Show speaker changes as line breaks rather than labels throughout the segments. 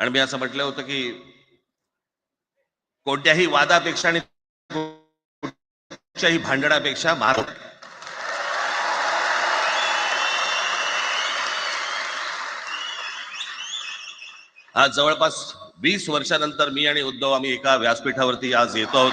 आणि मी असं म्हटलं होतं की कोणत्याही वादापेक्षा आणि कोणत्याही भांडणापेक्षा महाराष्ट्र आज जवळपास वीस वर्षानंतर मी आणि उद्धव आम्ही एका व्यासपीठावरती आज येतो आहोत.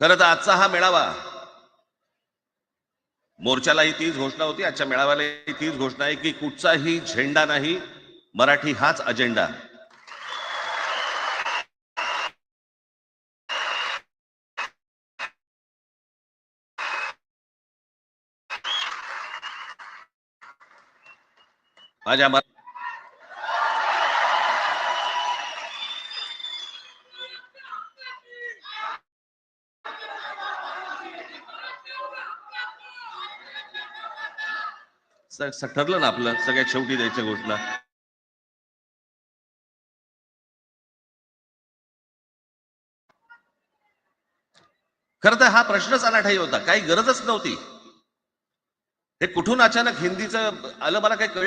खरं तर आजचा हा मेळावा मोर्चालाही तीच घोषणा होती आजच्या मेळाव्यालाही तीच घोषणा आहे की कुठचाही झेंडा नाही मराठी हाच अजेंडा. माझ्या स- ठरलं ना आपलं सगळ्यात शेवटी द्यायच्या घोषणा खरं तर हा प्रश्नच अनाठाई होता. काही गरजच नव्हती. हे कुठून अचानक हिंदीचं आलं मला काही कळ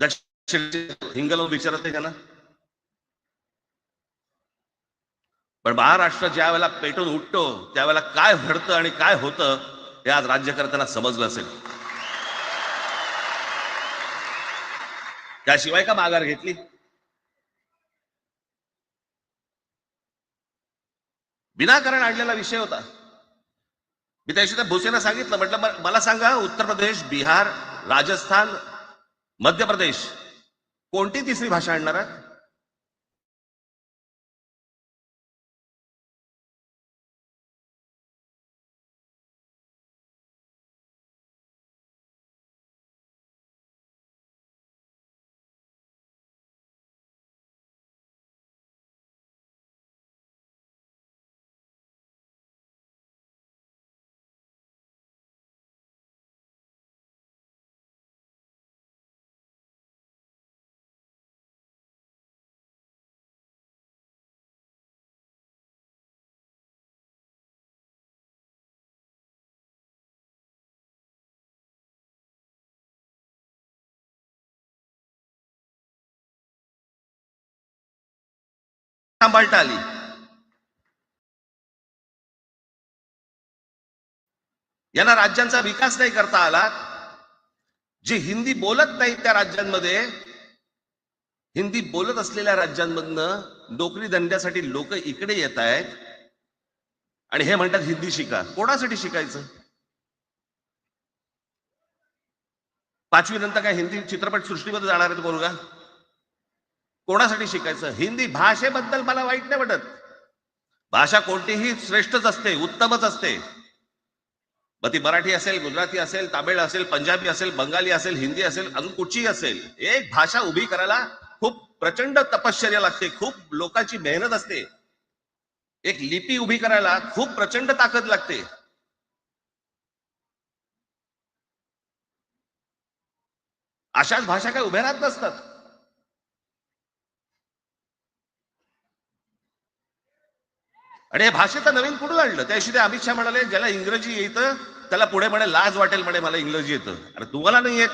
दक्षिण हिंगलो विचारत आहे त्यांना पण महाराष्ट्र ज्या वेळेला पेटून उठतो त्यावेळेला काय घडतं आणि काय होतं हे आज राज्यकर्त्यांना समजलं असेल. त्याशिवाय का माघार घेतली? विनाकारण आणलेला विषय होता. मी त्या दिवशी सांगितलं म्हटलं मला सांगा उत्तर प्रदेश बिहार राजस्थान मध्य प्रदेश. कोणती तिसरी भाषा आणणार आहात सांभाळता आली यांना राज्यांचा विकास नाही करता आला. जे हिंदी बोलत नाही त्या राज्यांमध्ये हिंदी बोलत असलेल्या राज्यांमधनं नोकरी धंद्यासाठी लोक इकडे येत आहेत. आणि हे म्हणतात हिंदी शिका. कोणासाठी शिकायचं? पाचवी नंतर काय हिंदी चित्रपट सृष्टीमध्ये जाणार आहेत मुलगा कोणासाठी शिकायचं? हिंदी भाषेबद्दल मला वाईट नाही वाटत. भाषा कोणतीही श्रेष्ठच असते उत्तमच असते. मग ती मराठी असेल गुजराती असेल तामिळ असेल पंजाबी असेल बंगाली असेल हिंदी असेल अजून कुठचीही असेल एक भाषा उभी करायला खूप प्रचंड तपश्चर्या लागते खूप लोकांची मेहनत असते. एक लिपी उभी करायला खूप प्रचंड ताकद लागते. अशाच भाषा काय उभ्या राहत नसतात. आणि हे भाषेचं नवीन कुठून आणलं. त्याशी ते अमित शहा म्हणाले ज्याला इंग्रजी येतं त्याला पुढे म्हणे लाज वाटेल म्हणे मला इंग्रजी येतं. अरे तुम्हाला नाही येत.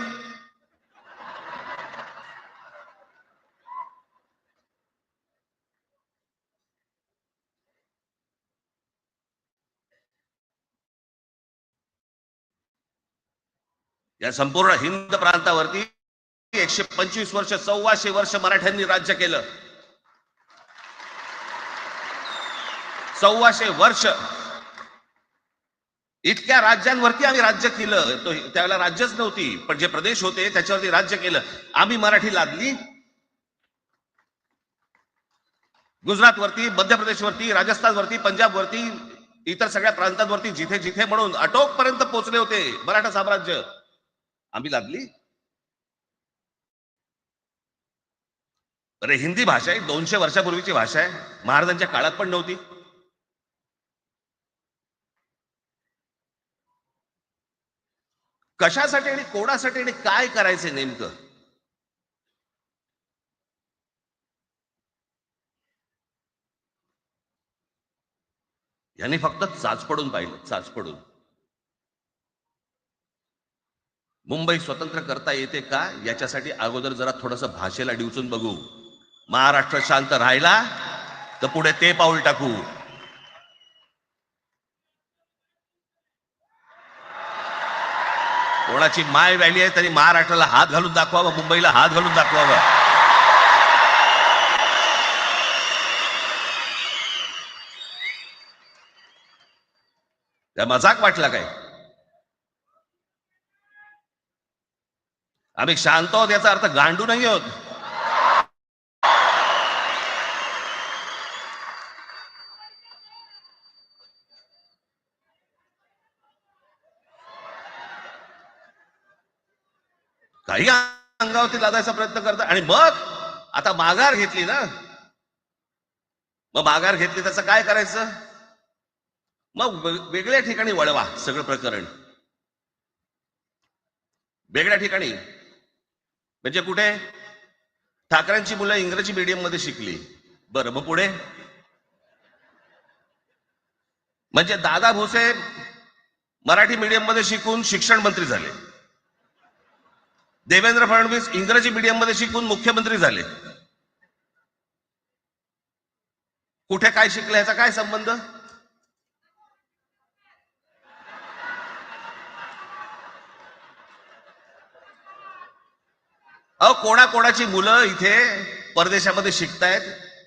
या संपूर्ण हिंद प्रांतावरती एकशे पंचवीस वर्ष सव्वाशे वर्ष मराठ्यांनी राज्य केलं. सव्वाशे वर्ष. इतक्या राज्यांवरती आम्ही राज्य केलं. तो त्यावेळेला राज्यच नव्हती पण जे प्रदेश होते त्याच्यावरती राज्य केलं. आम्ही मराठी लादली. गुजरातवरती मध्य प्रदेशवरती राजस्थानवरती पंजाबवरती इतर सगळ्या प्रांतांवरती जिथे जिथे म्हणून अटोक पर्यंत पोहोचले होते मराठा साम्राज्य. आम्ही लादली. अरे हिंदी भाषा आहे दोनशे वर्षापूर्वीची भाषा आहे. महाराजांच्या काळात पण नव्हती. कशासाठी आणि कोणासाठी आणि काय करायचं नेमकं? यांनी फक्त चाचपडून पाहिलं चाचपडून मुंबई स्वतंत्र करता येते का? याच्यासाठी अगोदर जरा थोडस भाषेला डिवचून बघू. महाराष्ट्र शांत राहिला तर पुढे ते पाऊल टाकू. कोणाची माय व्हॅली आहे तरी महाराष्ट्राला हात घालून दाखवावा मुंबईला हात घालून दाखवावा. त्या मजाक वाटला काय? आम्ही शांत आहोत याचा अर्थ गांडू नाही आहोत. काही अंगावरती लादायचा प्रयत्न करतात आणि मग आता माघार घेतली ना? मग माघार घेतली त्याचं काय करायचं? मग वेगळ्या ठिकाणी वळवा सगळं प्रकरण. वेगळ्या ठिकाणी. म्हणजे कुठे? ठाकरेंची मुलं इंग्रजी मीडियममध्ये शिकली. बरं मग पुढे? म्हणजे दादा भुसे मराठी मीडियममध्ये शिकून शिक्षण मंत्री झाले. देवेंद्र फडणवीस इंग्रजी मीडियममध्ये शिकून मुख्यमंत्री झाले. कुठे काय शिकले याचा काय संबंध? अहो कोणाकोणाची मुलं इथे परदेशामध्ये शिकतायत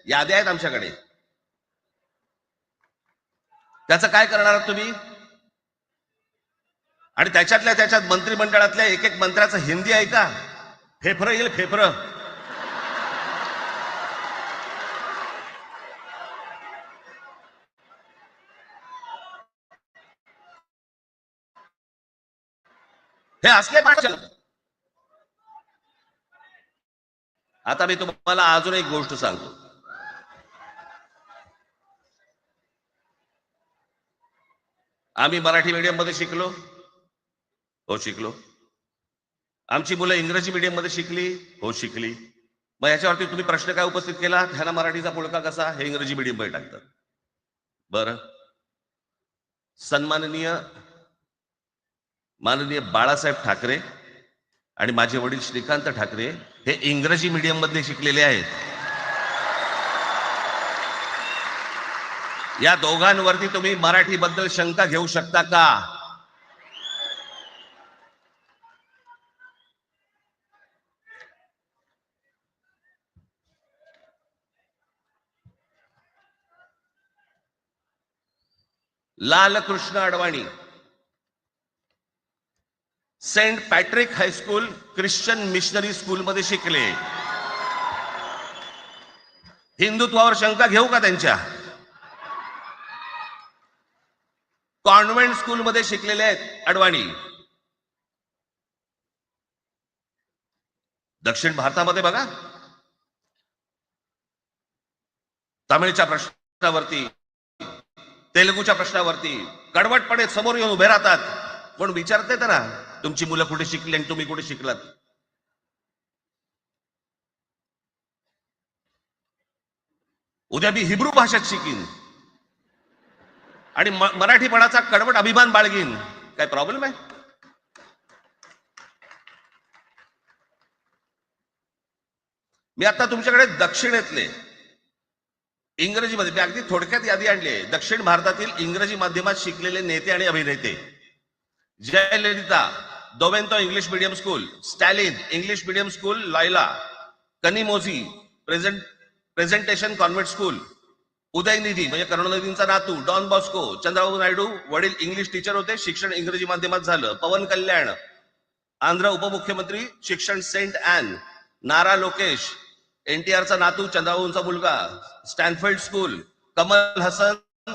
याद्या आहेत आमच्याकडे. त्याचं काय करणार आहात तुम्ही? आणि त्याच्यातल्या त्याच्यात मंत्रिमंडळातल्या एक एक मंत्र्याचं हिंदी आहे का? फेफरं येईल फेफरं. हे असले पाहिजे आता मी तुम्हाला अजून एक गोष्ट सांगतो. आम्ही मराठी मीडियममध्ये शिकलो. हो शिकलो. आमची मुलं इंग्रजी मीडियममध्ये शिकली हो शिकली. मग याच्यावरती तुम्ही प्रश्न काय उपस्थित केला? ह्याला मराठीचा पुळका कसा? हे इंग्रजी मीडियममध्ये टाकतात. बर. सन्माननीय माननीय बाळासाहेब ठाकरे आणि माझे वडील श्रीकांत ठाकरे हे इंग्रजी मीडियममध्ये शिकलेले आहेत. या दोघांवरती तुम्ही मराठीबद्दल शंका घेऊ शकता का? Lalkrishna Advani Saint Patrick high school Christian missionary स्कूलमध्ये शिकले. हिंदुत्वावर शंका घेऊ का त्यांच्या? कॉन्व्हेंट स्कूलमध्ये शिकलेले आहेत अडवाणी. दक्षिण भारतामध्ये बघा. तामिळच्या प्रश्नावरती तेलुगूच्या प्रश्नावरती कडवटपणे समोर येऊन उभे राहतात. कोण विचारते तर तुमची मुलं कुठे शिकली आणि तुम्ही कुठे शिकलात? उद्या मी हिब्रू भाषेत शिकीन. आणि मराठीपणाचा कडवट अभिमान बाळगीन. काय प्रॉब्लेम आहे? मी आता तुमच्याकडे दक्षिणेतले इंग्रजीमध्ये मी अगदी थोडक्यात यादी आणली आहे. दक्षिण भारतातील इंग्रजी माध्यमात शिकलेले नेते आणि अभिनेते. Jayalalithaa Doveton English medium school Stalin English medium school लायला Kanimozhi present presentation convent school Udhayanidhi म्हणजे करुणानिधींचा नातू डॉन बॉस्को चंद्रबाबू नायडू वडील इंग्लिश टीचर होते शिक्षण इंग्रजी माध्यमात झालं. पवन कल्याण आंध्र उपमुख्यमंत्री शिक्षण सेंट अँड नारा लोकेश एनटीआरचा नातू चंद्राबाबूंचा मुलगा Stanford school Kamal Haasan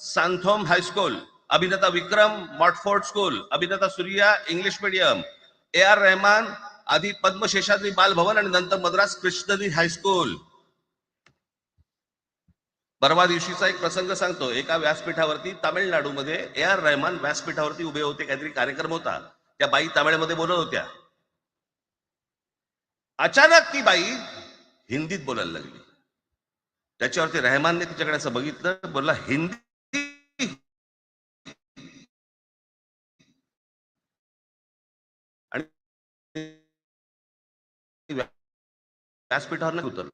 Santhome high school अभिनेता विक्रम मॉटफोर्ड स्कूल अभिनेता Suriya English medium A R Rahman आधी पद्मशेषाद्री बालभवन आणि नंतर मद्रास कृष्णदी हायस्कूल परवा दिवशीचा एक प्रसंग सांगतो. एका व्यासपीठावरती तामिळनाडूमध्ये ए आर रहमान व्यासपीठावरती उभे होते. काहीतरी कार्यक्रम होता. त्या बाई तामिळमध्ये बोलत होत्या. अचानक ती बाई हिंदीत बोलायला लागली. त्याच्यावरती रहमानने तिच्याकडे असं बघितलं बोलला हिंदी आणि व्यासपीठावर नाही उतरलं.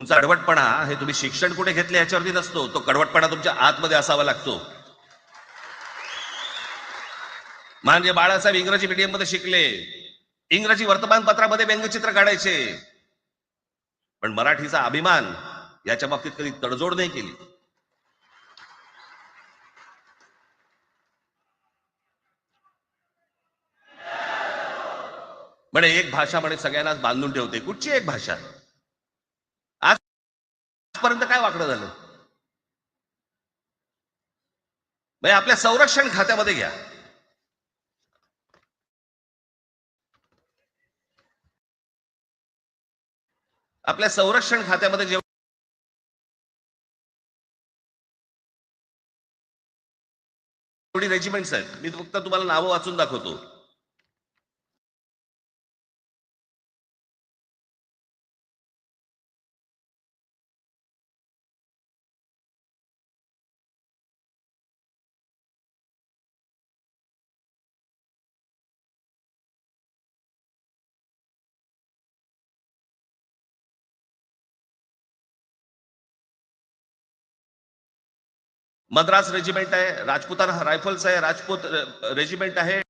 तुमचा कडवटपणा हे तुम्ही शिक्षण कुठे घेतले याच्यावरती नसतो. तो कडवटपणा तुमच्या आतमध्ये असावा लागतो. म्हणजे बाळासाहेब इंग्रजी मीडियममध्ये शिकले. इंग्रजी वर्तमानपत्रामध्ये व्यंगचित्र काढायचे. पण मराठीचा अभिमान याच्या बाबतीत कधी तडजोड नाही केली. म्हणे एक भाषा म्हणे सगळ्यांनाच बांधून ठेवते. कुठची एक भाषा? आजपर्यंत काय वाकडं झालं? म्हणजे आपल्या संरक्षण खात्यामध्ये घ्या. आपल्या संरक्षण खात्यामध्ये जेव्हा रेजिमेंट्स आहेत मी फक्त तुम्हाला नावं वाचून दाखवतो. मद्रास रेजिमेंट आहे राजपुताना रायफल्स आहे राजपूत रेजिमेंट आहे.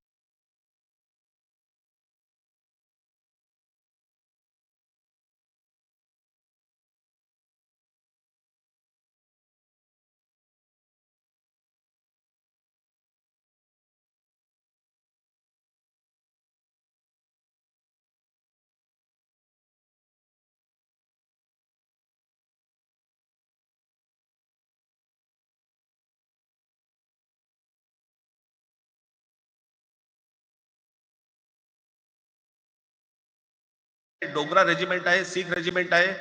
डोगरा रेजिमेंट आहे सिख रेजिमेंट आहे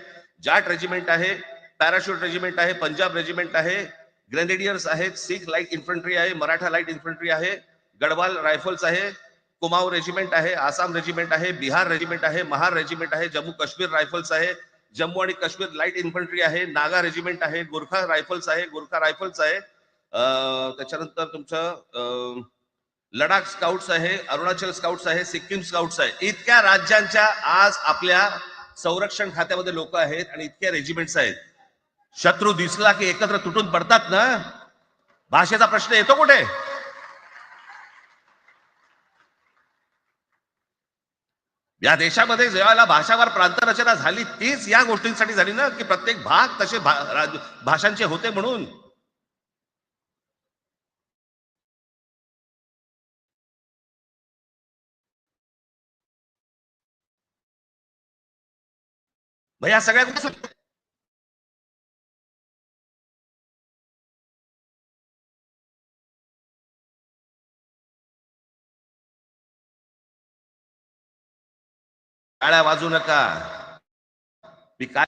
जाट रेजिमेंट आहे पॅराशूट रेजिमेंट आहे पंजाब रेजिमेंट आहे ग्रेनेडियर्स आहेत सिख लाइट इन्फंट्री आहे मराठा लाइट इन्फंट्री आहे गडवाल रायफल्स आहे कुमाऊ रेजिमेंट आहे आसाम रेजिमेंट आहे बिहार रेजिमेंट आहे महार रेजिमेंट आहे जम्मू काश्मीर रायफल्स आहे जम्मू आणि काश्मीर लाइट इन्फंट्री आहे नागा रेजिमेंट आहे गोरखा रायफल्स आहे गोरखा रायफल्स आहे त्याच्यानंतर तुमचं लडाख स्काउट्स आहे अरुणाचल स्काउट्स आहे सिक्कीम स्काउट्स आहे. इतक्या राज्यांच्या आज आपल्या संरक्षण खात्यामध्ये लोक आहेत आणि इतक्या रेजिमेंट्स आहेत. शत्रू दिसला की एकत्र तुटून पडतात ना? भाषेचा प्रश्न येतो कुठे? या देशामध्ये जेव्हा भाषावर प्रांतरचना झाली तीच या गोष्टींसाठी झाली ना की प्रत्येक भाग तसे भा- राज- भाषांचे होते म्हणून. मग या सगळ्या गोष्टी टाळ्या वाजू नका. मी काय